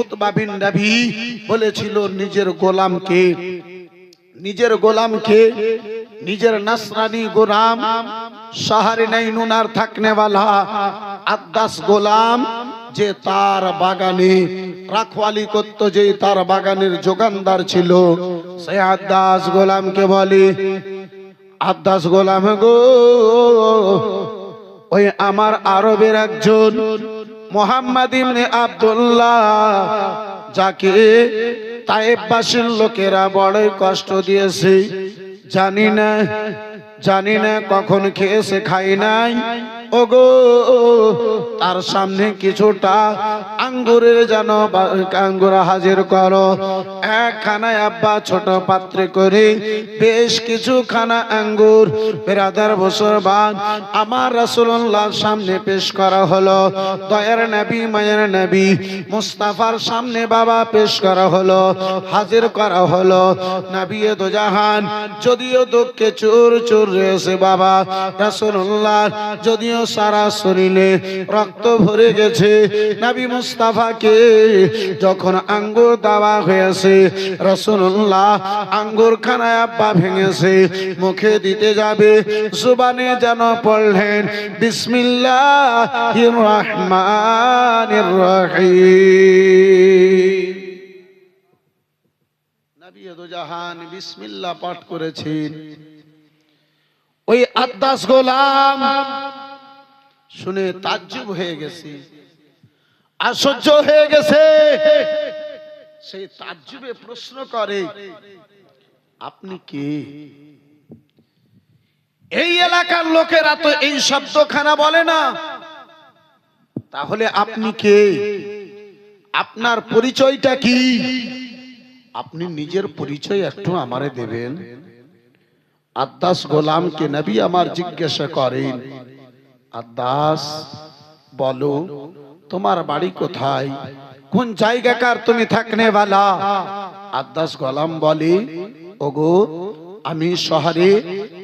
Utba বিন বলেছিল, নিজের গোলামকে নিজের গোলামকে, নিজের নাসরানি গোলাম শহরে নাই নুনার থাকনেওয়ালা আদাস গোলাম, যে তার বাগানে রাখওয়ালি করতো, যে তার বাগানের যোগানদার ছিল। সে আদাস গোলামকে বলে আদাস গোলাম গো, ওই আমার আরবের একজন মোহাম্মদ ইবনে আব্দুল্লাহ, যাকে তায়েববাসীর লোকেরা বড় কষ্ট দিয়েছে। জানি না জানি না কখন খেয়েছে খাই নাই। ওগো, তার সামনে কিছুটা আঙ্গুরের যেন আঙ্গুর হাজির করো। এক খানায় আব্বা ছোট পাত্রে করে বেশ কিছু খানা আঙ্গুর, বেরাদার বছর বাদ আমার রাসূলুল্লাহর সামনে পেশ করা হলো। দয়ার নবী, মায়ের নবী, মুস্তাফার সামনে বাবা পেশ করা হলো, হাজির করা হলো। নবী দো জাহান, যদিও দুঃখে চুর চুর রয়েছে বাবা। রাসূলুল্লাহ, যদিও সারা শরীরে রক্ত ভরে গেছে। নবী মুস্তাফাকে যখন আঙ্গুর দেওয়া হয়েছে, রাসূলুল্লাহ আঙ্গুর খানায় আব্বা ভেঙেছে, মুখে দিতে যাবে, জুবানে যেন পড়লেন বিসমিল্লাহ পাঠ করেছেন। ওই আদাস গোলাম শুনে তাজ্জুব হয়ে গেছে। আশ্চর্য হয়ে গেছে। সেই তাজ্জুবে প্রশ্ন করে, আপনি কে? এই এলাকার লোকেরা তো এই শব্দখানা বলে না। তাহলে আপনি কে? আপনার পরিচয়টা কি? আপনি নিজের পরিচয় একটু আমারে দেবেন। আদাস গোলামকে নবী আমার জিজ্ঞাসা করেন। আর দাস, বলো, তোমার বাড়ি কোথায়? কোন জায়গাকার তুমি থাকনে বালা? আদাস গলাম বলে, ওগো, আমি শহরে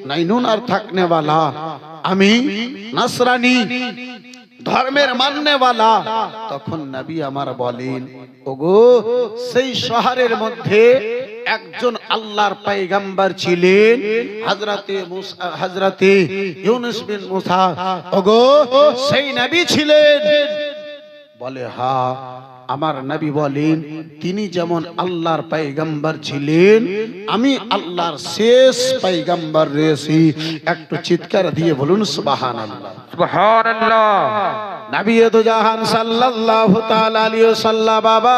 নাইনুন আর থাকনে বালা। আমি নাসরানি, ধর্মের মাননেওয়ালা তখন নবী আমার বলেন, ওগো, সেই শহরের মধ্যে একজন আল্লাহর পয়গম্বর ছিলেন হযরতে মুসা হযরতে ইউনুস বিন মুসা। ওগো সেই নবী ছিলেন। বলে হা আমার নবী বলেন তিনি যেমন আল্লাহর পয়গম্বর ছিলেন আমি আল্লাহর শেষ পয়গম্বর রয়েছি। একটু চিৎকার দিয়ে বলুন সুবহানাল্লাহ। সুবহানাল্লাহ। নবী দু জাহান সাল্লাল্লাহু তাআলা আলাইহি বাবা।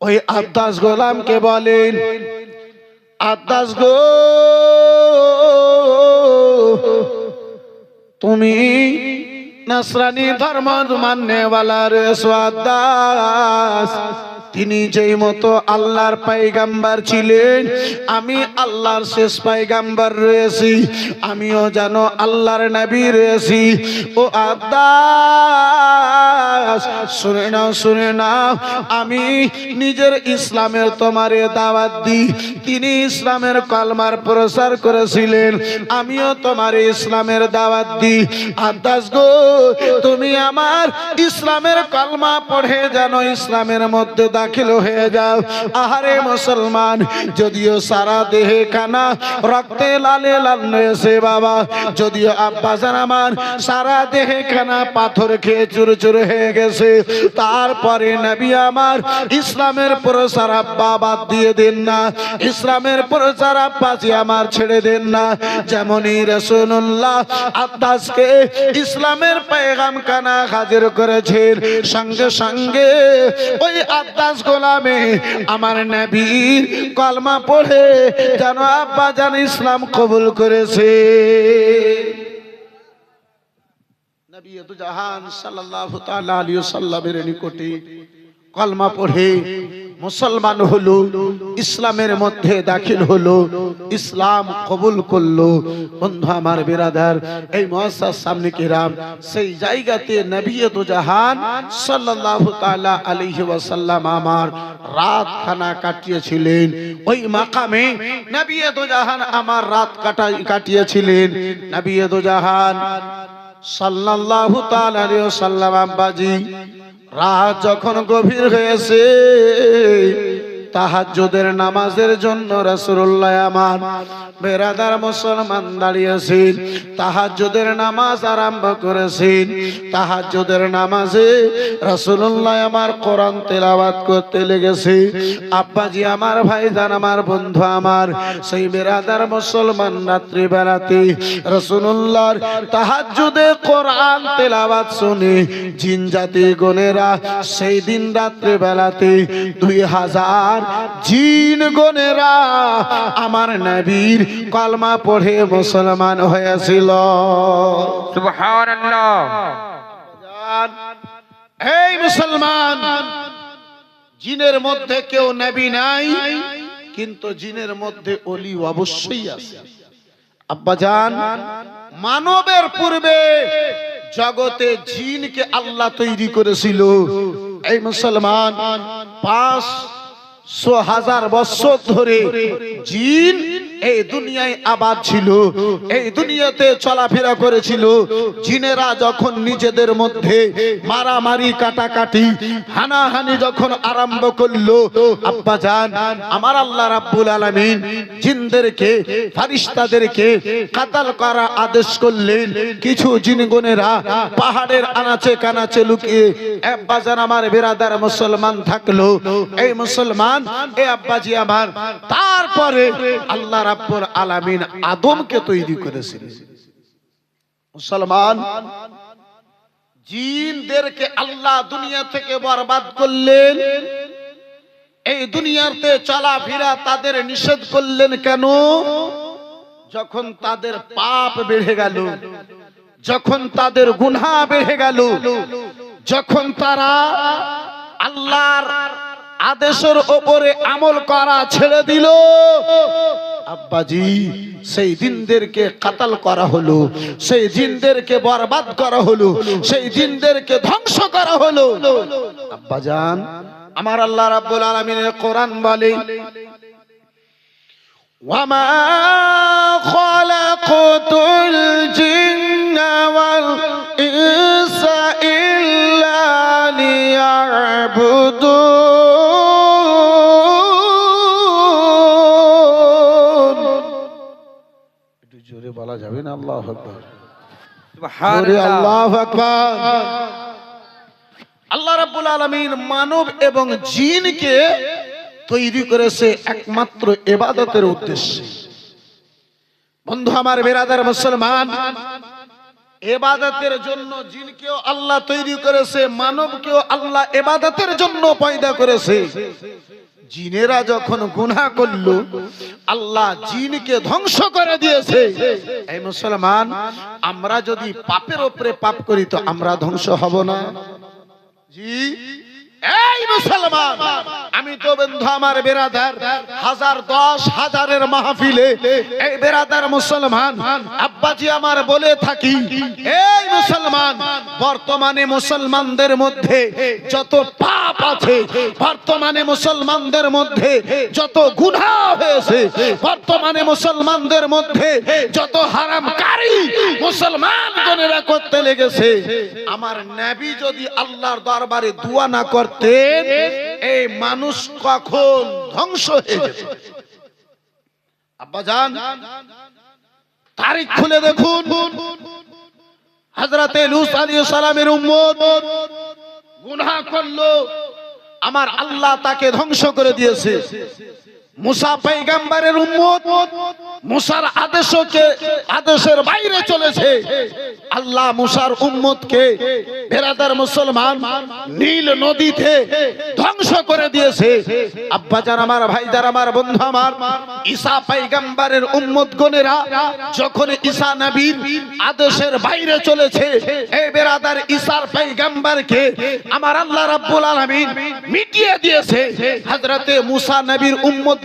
ওই আব্দাস গোলামকে বলেন আব্দাস গো তুমি নাসরানি ধর্ম वाला রে তিনি যেই মতো আল্লাহর পাইগাম্বার ছিলেন, আমি আল্লাহর শেষ পাইগাম্বার রয়েছি, আমিও যেন আল্লাহর নবী রয়েছি। ও আদাস শুনে নাও শুনে নাও, আমি নিজের ইসলামের তোমারে দাওয়াত দিই। তিনি ইসলামের কলমার প্রচার করেছিলেন, আমিও তোমার ইসলামের দাওয়াত দিই। আদাস গো, তুমি আমার ইসলামের কলমা পড়ে যেন ইসলামের মধ্যে দাখিল হয়ে যাও। আহারে মুসলমান, যদিও সারা দেহে কানা, রক্তে লালে লাল রয়েছে বাবা। যদিও আব্বাসান আমার সারা দেহে কানা পাথর খেয়ে চুর চুর হয়ে গেছে। তারপরে নবী আমার ইসলামের প্রচার আব্বা বাদ দিয়ে দেন না। ইসলামের প্রচার আব্বাজি আমার ছেড়ে দেন না। যেমনই রসুল্লাহ আব্বাসকে ইসলামের পেগাম কানা হাজির করেছেন, সঙ্গে সঙ্গে ওই আব্বাস গোলামে, আমার নবীর কলমা পড়ে যেন আব্বা যেন ইসলাম কবুল করেছে। নবী জাহান সাল্লাল্লাহু তাআলা আলাইহি ওয়াসাল্লামের নিকটে কলমা পড়ে মুসলমান হলো, ইসলামের মধ্যে দাখিল হলো, ইসলাম কবুল করল। বন্ধু আমার বিরাদার, এই মহাসার সামনে কিরাম, সেই জায়গাতে নবী দু জাহান সাল্লাল্লাহু তাআলা আলাইহি ওয়াসাল্লাম আমার রাত খানা কাটিয়েছিলেন। ওই মাকামে নবী জাহান আমার রাত কাটা কাটিয়েছিলেন। নবী দু জাহান সাল্লাল্লাহু তাআলা আলাইহি ওয়াসাল্লাম আব্বাজি রাত যখন গভীর হয়েছে তাহাজ্জুদের নামাজের জন্য রাসূলুল্লাহ আমার বেরাদার মুসলমান দাঁড়িয়েছেন। তাহাজ্জুদের নামাজ আরম্ভ করেছেন। তাহাজ্জুদের নামাজে রাসূলুল্লাহ আমার কোরআন তেলাওয়াত করতে লেগেছে। আব্বাজি আমার ভাইজান, আমার বন্ধু আমার, সেই বেরাদার মুসলমান রাত্রি বেলাতে রাসূলুল্লাহর তাহাজ্জুদে কোরআন তেলাবাদ শুনে জিন জাতি গনেরা সেই দিন রাত্রি বেলাতে দুই হাজার জিন গনেরা আমার নবীর কলমা পড়ে মুসলমান হয়েছিল। এই মুসলমান জিনের মধ্যে কেউ নবী নাই কিন্তু জিনের মধ্যে অলি অবশ্যই আছে। আব্বাজান মানবের পূর্বে জগতে জিনকে আল্লাহ তৈরি করেছিল। এই মুসলমান পাঁচ শো হাজার বছর ধরে জিন এই দুনিয়ায় আবাদ ছিল, এই দুনিয়াতে চলাফেরা করেছিল। জিনেরা যখন নিজেদের মধ্যে মারামারি, কাটাকাটি, হানাহানি যখন আরম্ভ করল, আব্বা জান, আমার আল্লাহ রাব্বুল আলামিন জিনদেরকে, ফারিস্তাদেরকে কাতাল করা আদেশ করলেন। কিছু জিনগণেরা পাহাড়ের আনাচে কানাচে লুকিয়ে আব্বা জান, আমার বেরাদার মুসলমান থাকল। এই মুসলমান, এ আব্বাজি আমার তারপরে আল্লাহ রাব্বুল আলামিন আদমকে তৈরি করেছিলেন মুসলমান, জিনদেরকে আল্লাহ দুনিয়া থেকে বরবাদ করলেন। এই দুনিয়াতে চলাফেরা তাদের নিষেধ করলেন কেন? যখন তাদের পাপ বেড়ে গেল, যখন তাদের গুনাহ বেড়ে গেল, যখন তারা আল্লাহর আদেশের ওপরে আমল করা ছেড়ে দিল। আব্বাজি, সেই দিনদেরকে কাতাল করা হলো, সেই দিনদেরকে বরবাদ করা হলো, সেই দিনদেরকে ধ্বংস করা হলো। আব্বাজান, আমার আল্লাহ রাব্বুল আলামিনের কোরআন বলে খালাকাতুল জিন্না ওয়াল ইনসা ইল্লা লিয়াবুদুন একটু জোরে বলা যাবে না? আল্লাহ আকবার। আল্লাহ আকবার। আল্লাহ রাব্বুল আলামিন মানব এবং জিনকে তৈরি করেছে একমাত্র এবাদতের উদ্দেশ্যে। বন্ধু আমার বেরাদার মুসলমান, এবাদতের জন্য জিনকেও আল্লাহ তৈরি করেছে, মানবকেও আল্লাহ এবাদতের জন্য পয়দা করেছে। জিনেরা যখন গুনাহ করল, আল্লাহ জিনকে ধ্বংস করে দিয়েছে। এই মুসলমান, আমরা যদি পাপের উপরে পাপ করি তো আমরা ধ্বংস হব না। জি। এই মুসলমান, আমি তো বন্ধু আমার বেরাদার, হাজার দশ হাজারের মাহফিলে, এই বেরাদার মুসলমান, আব্বাজি আমার বলে থাকি, এই মুসলমান, বর্তমানে মুসলমানদের মধ্যে যত পাপ আছে, বর্তমানে মুসলমানদের মধ্যে যত গুনাহ হয়েছে, বর্তমানে মুসলমানদের মধ্যে যত হারামকারী মুসলমান করতে লেগেছে, আমার নবী যদি আল্লাহর দরবারে দোয়া না করতেন এই মানুষ কখন ধ্বংস হয়ে যেত আব্বা যান, তারিখ খুলে দেখুন। হযরতে লূত আলাইহিস সালামের উম্মত গুনাহ করল, আমার আল্লাহ তাকে ধ্বংস করে দিয়েছে। মুসা পৈগম্বরের উম্মত, মুসার আদেশকে, আদেশের বাইরে চলেছে। আল্লাহ মুসার উম্মতকে বেরাদার মুসলমান নীল নদীতে ধ্বংস করে দিয়েছে। আব্বাজান আমার, ভাইজান আমার, বন্ধু আমার, ঈসা পৈগম্বরের উম্মত গণেরা যখন ঈসা নবীর আদেশের বাইরে চলেছে এই বেরাদার ঈসার পৈগম্বরকে আমার আল্লাহ রাব্বুল আলামিন মিটিয়ে দিয়েছে। হযরতে মুসা নবীর উম্মত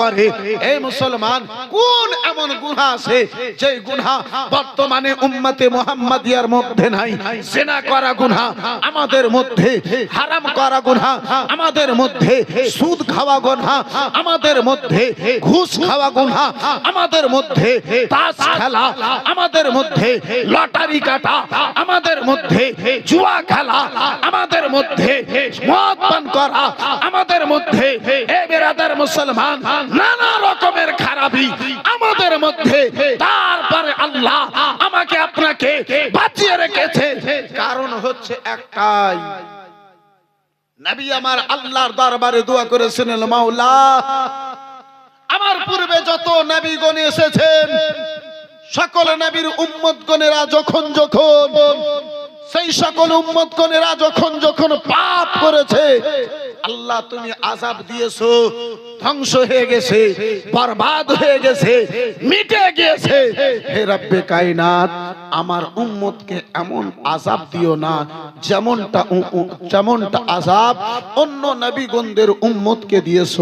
করে। এই মুসলমান, কোন এমন গুনাহ আছে যে গুনাহ বর্তমানে উম্মতে মুহাম্মাদিয়ার মধ্যে নাই? জেনা করা গুনাহ, আমাদের মধ্যে, হারাম করা গুনাহ, আমাদের মধ্যে, সুদ খাওয়া গুনাহ, আমাদের মধ্যে, ঘুষ খাওয়া গুনাহ, আমাদের মধ্যে, তাস খেলা, আমাদের মধ্যে, লটারি কাটা, আমাদের মধ্যে, জুয়া খেলা, আমাদের মধ্যে, মদ পান করা, আমাদের মধ্যে, এ বেরাদার মুসলমান নানা রকমের খারাপি আমাদের মধ্যে। তারপরে আল্লাহ আমাকে আপনাকে বাঁচিয়ে রেখেছে। কারণ হচ্ছে একটাই। নবী আমার আল্লাহর দরবারে দোয়া করেছিলেন, মাওলা, আমার পূর্বে যত নবীগণ এসেছেন, সকল নবীর উম্মতগণেরা যখন যখন, সেই সকল উম্মতগণেরা যখন যখন পাপ করেছে, আল্লাহ তুমি আজাব দিয়েছ। ধ্বংস হয়ে গেছে, বরবাদ হয়ে গেছে, মিটে গিয়েছে। হে রব্বে কায়নাত, আমার উম্মতকে এমন আজাব দিও না, যেমনটা যেমনটা আজাব অন্য নবীগণদের উম্মতকে দিয়েছ।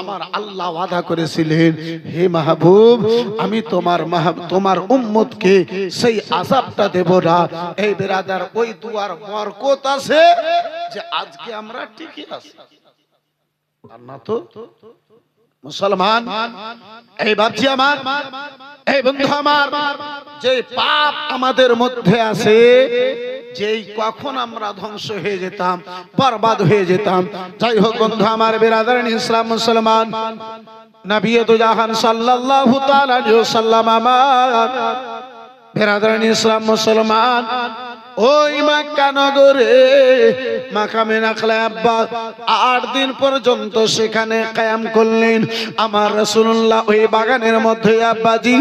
আমার আল্লাহ ওয়াদা করেছিলেন, হে মাহবুব, আমি তোমার তোমার উম্মতকে সেই আজাবটা দেব না। এই বেরাদার, ওই দুয়ার বরকত আছে যে আজকে আমরা ঠিকই আছি। মুসলমান। এই বাপজি আমার, এই বন্ধু আমার, যে পাপ আমাদের মধ্যে আছে, যেই কখন আমরা ধ্বংস হয়ে যেতাম, বরবাদ হয়ে যেতাম। যাই হোক বন্ধু আমার বেরাদার ইসলাম মুসলমান আমার বেরাদার ইসলাম মুসলমান ওই মাক্কা নগরে মাকামে নাখলা আব্বা আট দিন পর্যন্ত সেখানে কায়াম করলেন। আমার রাসূলুল্লাহ ওই বাগানের মধ্যে আব্বাজি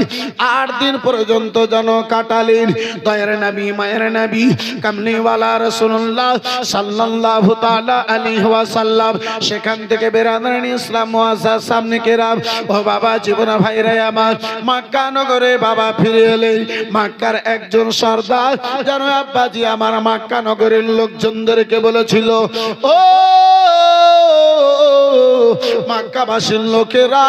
আট দিন পর্যন্ত যেন কাটালেন। দয়ার নবী, মায়ের নবী, কামলিওয়ালা রাসূলুল্লাহ সাল্লাল্লাহু তাআলা আলাইহি ওয়াসাল্লাম, সেখান থেকে বেরাদার ইসলাম মুআজ্জাজ সামনে কেরাম ও বাবা জীবন ভাইরা আমার মাক্কা নগরে বাবা ফিরে এলেন। মাক্কার একজন সর্দার, যেন আব্বাজি আমার মাক্কা নগরের লোকজনদেরকে বলেছিল ও মক্কাবাসীর লোকেরা,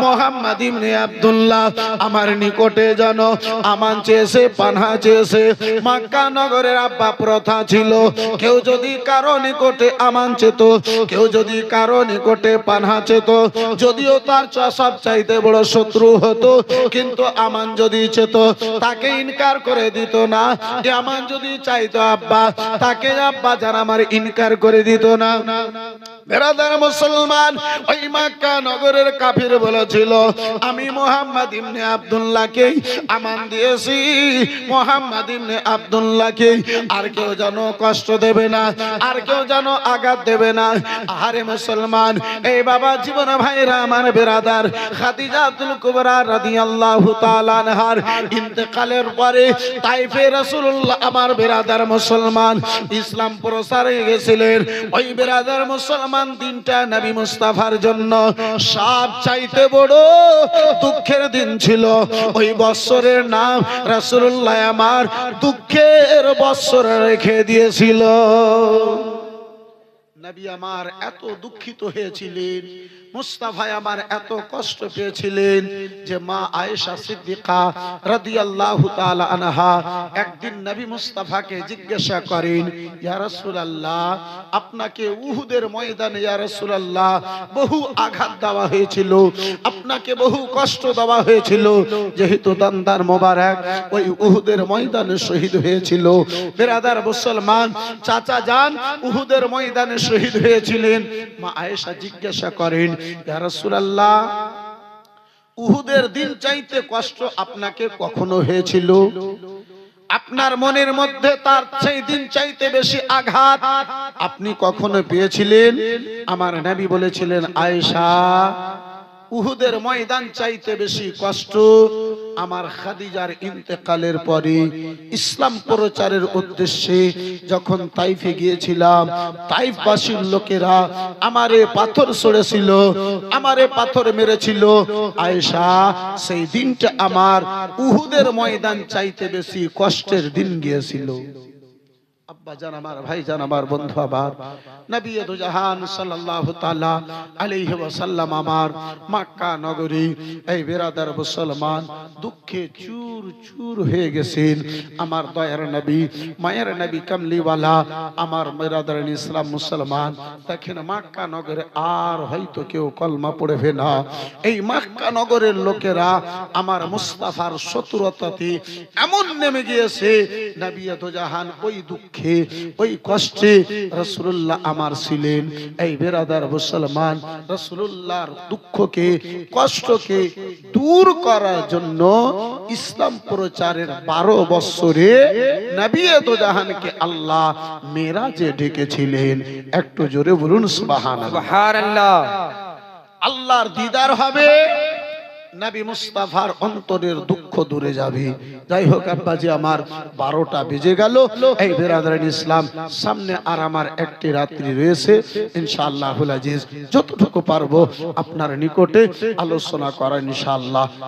মোহাম্মদ ইবনে আব্দুল্লাহ আমার নিকটে যেন আমান চেয়েছে, পানহা চেয়েছে। মক্কা নগরের আব্বা প্রথা ছিল, কেউ যদি কারও নিকটে আমান চেত, কেউ যদি কারও নিকটে পানহা চেত, যদিও তার চ- সব চাইতে বড় শত্রু হতো, কিন্তু আমান যদি চেত, তাকে ইনকার করে দিত না। যে আমান যদি চাইতো, আব্বা, তাকে আব্বা যারা আমার ইনকার করে দিত না। বেরাদার মুসলমান ওই মক্কা নগরের কাফির বলেছিল, আমি মোহাম্মদ ইবনে আব্দুল্লাহকে আমান দিয়েছি, মোহাম্মদ ইবনে আব্দুল্লাহকে। আর কেউ যেন কষ্ট দেবে না, আর কেউ যেন আঘাত দেবে না। আরে মুসলমান, এই বাবা জীবন ভাইরা আমার বেরাদার খাদিজাতুল কুবরা রাদিয়াল্লাহু তাআলা আনহার ইন্তেকালের পরে তাইফে রাসূলুল্লাহ আমার বেরাদার মুসলমান ইসলাম প্রসারে গেছিলেন। ওই বেরাদার মুসলমান দিনটা নবী মুস্তাফার জন্য সব চাইতে বড় দুঃখের দিন ছিল। ওই বৎসরের নাম রাসুল্লাহ আমার দুঃখের বৎসর রেখে দিয়েছিল। নবী আমার এত দুঃখিত হয়েছিলেন। মুস্তাফায় আমার এত কষ্ট পেয়েছিলেন যে মা আয়েশা সিদ্দিকা রাদিয়াল্লাহু তাআলা আনহা একদিন নবী মুস্তাফাকে জিজ্ঞাসা করেন, ইয়া রাসূলুল্লাহ, আপনাকে উহুদের ময়দানে, ইয়া রাসূলুল্লাহ, বহু আঘাত দেওয়া হয়েছিল, আপনাকে বহু কষ্ট দেওয়া হয়েছিল, যেহেতু দান্দার মোবারক ওই উহুদের ময়দানে শহীদ হয়েছিল। বেরাদার মুসলমান, চাচা যান, উহুদের ময়দানে শহীদ হয়েছিলেন। মা আয়েশা জিজ্ঞাসা করেন উহুদের দিন চাইতে কষ্ট আপনাকে কখনো হয়েছিল? আপনার মনের মধ্যে তার সেই দিন চাইতে বেশি আঘাত আপনি কখনো পেয়েছিলেন? আমার নবী বলেছিলেন, আয়েশা উহুদের ময়দান চাইতে বেশি কষ্ট আমার খাদিজার ইন্তেকালের পরে ইসলাম প্রচারের উদ্দেশ্যে যখন তাইফে গিয়েছিলাম, তাইফবাসীর লোকেরা আমারে পাথর ছড়েছিল, আমারে পাথর মেরেছিল। আয়েশা, সেই দিনটা আমার উহুদের ময়দান চাইতে বেশি কষ্টের দিন গিয়েছিল। আমার নগরী, এই মুসলমান, দুঃখে চুর চুর হয়ে আমার দয়ার নবী, মায়ের নবী কামলিওয়ালা, আমার ইসলাম মুসলমান, দেখেন মক্কা নগরে আর হয়তো কেউ কলমা পড়বে না। এই মক্কা নগরের লোকেরা আমার মুস্তাফার শত্রুতাতে এমন নেমে গিয়েছে, নবী দু জাহান ওই দুঃখে ওই কষ্টে রসুল্লাহ আমার ছিলেন। এই বেরাদার মুসলমান রসুল্লাহর দুঃখকে কষ্টকে দূর করার জন্য ইসলাম প্রচারের বারো বৎসরে নবী দু জাহানকে আল্লাহ মেরাজে ডেকেছিলেন। একটু জোরে বলুন সুবাহান আল্লাহর দিদার হবে। নবী মুস্তাফার অন্তরের দুঃখ দূরে যাবে। যাই হোক, আব্বাজি, আমার বারোটা বেজে গেল। এই বেরাদারান ইসলাম, সামনে আর আমার একটি রাত্রি রয়েছে। ইনশাআল্লাহ আজিজ, যতটুকু পারব আপনার নিকটে আলোচনা করা ইনশাআল্লাহ।